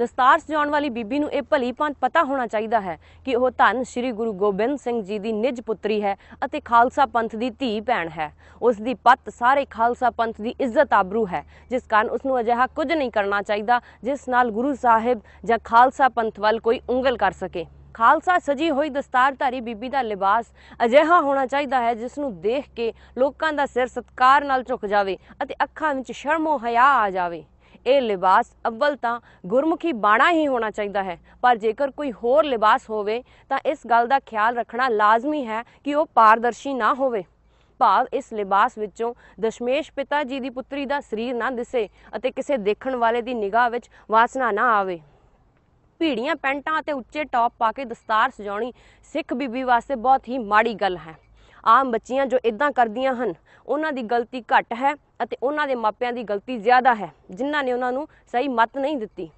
ਦਸਤਾਰ ਸਜਾਉਣ ਵਾਲੀ ਬੀਬੀ ਨੂੰ ਇਹ ਭਲੀ ਭਾਂਤ ਪਤਾ ਹੋਣਾ ਚਾਹੀਦਾ ਹੈ ਕਿ ਉਹ ਧੰਨ ਸ੍ਰੀ ਗੁਰੂ ਗੋਬਿੰਦ ਸਿੰਘ ਜੀ ਦੀ ਨਿਜ ਪੁੱਤਰੀ ਹੈ ਅਤੇ ਖਾਲਸਾ ਪੰਥ ਦੀ ਧੀ ਭੈਣ ਹੈ। ਉਸ ਦੀ ਪੱਤ ਸਾਰੇ ਖਾਲਸਾ ਪੰਥ ਦੀ ਇੱਜ਼ਤ ਆਬਰੂ ਹੈ, ਜਿਸ ਕਾਰਨ ਉਸ ਨੂੰ ਅਜਿਹਾ ਕੁਝ ਨਹੀਂ ਕਰਨਾ ਚਾਹੀਦਾ, ਜਿਸ ਨਾਲ ਗੁਰੂ ਸਾਹਿਬ ਜਾਂ ਖਾਲਸਾ ਪੰਥ ਵੱਲ ਕੋਈ ਉਂਗਲ ਕਰ ਸਕੇ। ਖਾਲਸਾ ਸਜੀ ਹੋਈ ਦਸਤਾਰਧਾਰੀ ਬੀਬੀ ਦਾ ਲਿਬਾਸ ਅਜਿਹਾ ਹੋਣਾ ਚਾਹੀਦਾ ਹੈ, ਜਿਸ ਨੂੰ ਦੇਖ ਕੇ ਲੋਕਾਂ ਦਾ ਸਿਰ ਸਤਕਾਰ ਨਾਲ ਝੁਕ ਜਾਵੇ ਅਤੇ ਅੱਖਾਂ ਵਿੱਚ ਸ਼ਰਮੋ ਹਯਾ ਆ ਜਾਵੇ। ਇਹ ਲਿਬਾਸ ਅਵਲ ਤਾਂ ਗੁਰਮੁਖੀ ਬਾਣਾ ਹੀ ਹੋਣਾ ਚਾਹੀਦਾ ਹੈ। ਪਰ ਜੇਕਰ ਕੋਈ ਹੋਰ ਲਿਬਾਸ ਹੋਵੇ, ਤਾਂ ਇਸ ਗੱਲ ਦਾ ਖਿਆਲ ਰੱਖਣਾ ਲਾਜ਼ਮੀ ਹੈ ਕਿ ਉਹ ਪਾਰਦਰਸ਼ੀ ਨਾ ਹੋਵੇ। ਭਾਵ ਇਸ ਲਿਬਾਸ ਵਿੱਚੋਂ ਦਸ਼ਮੇਸ਼ ਪਿਤਾ ਜੀ ਦੀ ਪੁੱਤਰੀ ਦਾ ਸਰੀਰ ਨਾ ਦਿਸੇ ਅਤੇ ਕਿਸੇ ਦੇਖਣ ਵਾਲੇ ਦੀ ਨਿਗਾਹ ਵਿੱਚ ਵਾਸਨਾ ਨਾ ਆਵੇ। ਭੀੜੀਆਂ ਪੈਂਟਾਂ ਅਤੇ ਉੱਚੇ ਟੌਪ ਪਾ ਕੇ ਦਸਤਾਰ ਸਜਾਉਣੀ ਸਿੱਖ ਬੀਬੀ ਵਾਸਤੇ ਬਹੁਤ ਹੀ ਮਾੜੀ ਗੱਲ ਹੈ। ਆਮ ਬੱਚੀਆਂ ਜੋ ਇਦਾਂ ਕਰਦੀਆਂ ਹਨ, ਉਹਨਾਂ ਦੀ ਗਲਤੀ ਘੱਟ ਹੈ ਅਤੇ ਉਹਨਾਂ ਦੇ ਮਾਪਿਆਂ ਦੀ ਗਲਤੀ ਜ਼ਿਆਦਾ ਹੈ, ਜਿਨ੍ਹਾਂ ਨੇ ਉਹਨਾਂ ਨੂੰ ਸਹੀ ਮੱਤ ਨਹੀਂ ਦਿੱਤੀ।